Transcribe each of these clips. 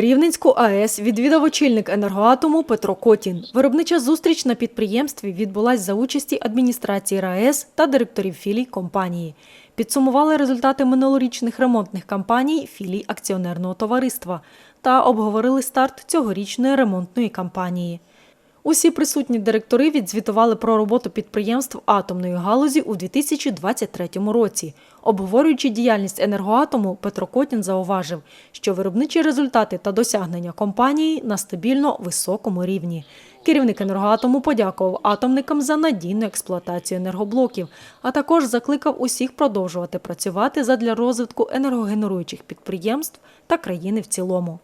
Рівненську АЕС відвідав очільник енергоатому Петро Котін. Виробнича зустріч на підприємстві відбулась за участі адміністрації РаЕС та директорів філій компанії. Підсумували результати минулорічних ремонтних кампаній філій акціонерного товариства та обговорили старт цьогорічної ремонтної кампанії. Усі присутні директори відзвітували про роботу підприємств атомної галузі у 2023 році. Обговорюючи діяльність енергоатому, Петро Котін зауважив, що виробничі результати та досягнення компанії на стабільно високому рівні. Керівник енергоатому подякував атомникам за надійну експлуатацію енергоблоків, а також закликав усіх продовжувати працювати задля розвитку енергогенеруючих підприємств та країни в цілому.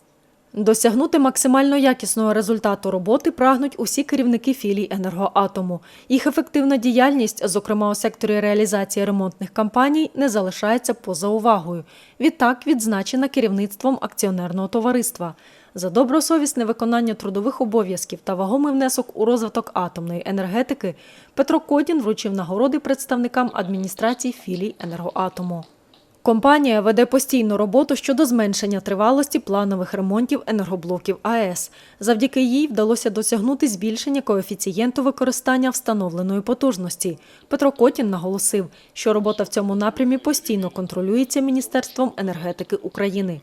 Досягнути максимально якісного результату роботи прагнуть усі керівники філій енергоатому. Їх ефективна діяльність, зокрема у секторі реалізації ремонтних кампаній, не залишається поза увагою. Відтак відзначена керівництвом акціонерного товариства. За добросовісне виконання трудових обов'язків та вагомий внесок у розвиток атомної енергетики Петро Кодін вручив нагороди представникам адміністрації філій енергоатому. Компанія веде постійну роботу щодо зменшення тривалості планових ремонтів енергоблоків АЕС. Завдяки їй вдалося досягнути збільшення коефіцієнту використання встановленої потужності. Петро Котін наголосив, що робота в цьому напрямі постійно контролюється Міністерством енергетики України.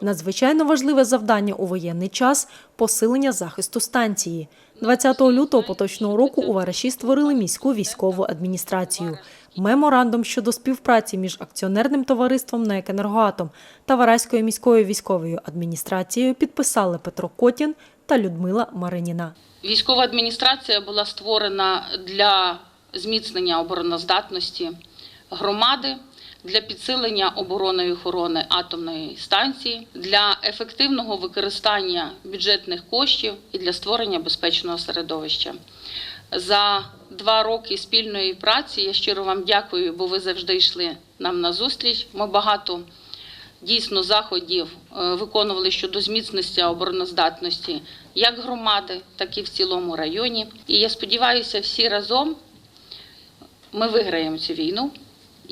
Надзвичайно важливе завдання у воєнний час посилення захисту станції. 20 лютого поточного року у Вараші створили міську військову адміністрацію. Меморандум щодо співпраці між акціонерним товариством «НЕК Енергоатом» та Вараською міською військовою адміністрацією підписали Петро Котін та Людмила Мариніна. Військова адміністрація була створена для зміцнення обороноздатності громади, для підсилення оборони і охорони атомної станції, для ефективного використання бюджетних коштів і для створення безпечного середовища. За два роки спільної праці я щиро вам дякую, бо ви завжди йшли нам на зустріч. Ми багато дійсно заходів е, виконували щодо зміцнення обороноздатності як громади, так і в цілому районі. І я сподіваюся, всі разом ми виграємо цю війну,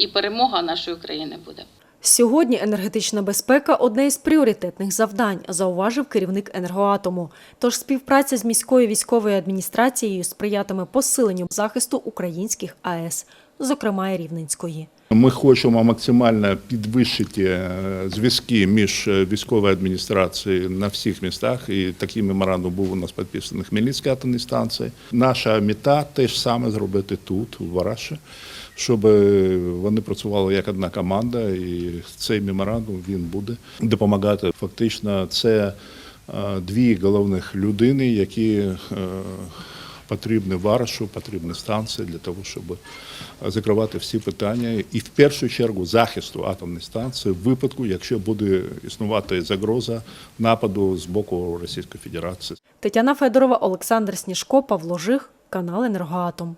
і перемога нашої країни буде. Сьогодні енергетична безпека одне із пріоритетних завдань, зауважив керівник енергоатому. Тож співпраця з міською військовою адміністрацією сприятиме посиленню захисту українських АЕС, зокрема і Рівненської. Ми хочемо максимально підвищити е, зв'язки між е, військовою адміністрацією на всіх містах. І такий меморандум був у нас підписаний в Хмельницькій атомній станції. Наша мета теж саме зробити тут, у Вараші, щоб е, вони працювали як одна команда. І цей меморандум він буде допомагати. Фактично, це дві головних людини, які потрібні варашу, потрібні станції для того, щоб закривати всі питання, і в першу чергу захисту атомної станції в випадку, якщо буде існувати загроза нападу з боку Російської Федерації. Тетяна Федорова, Олександр Сніжко, Павло Жих, канал Енергоатом.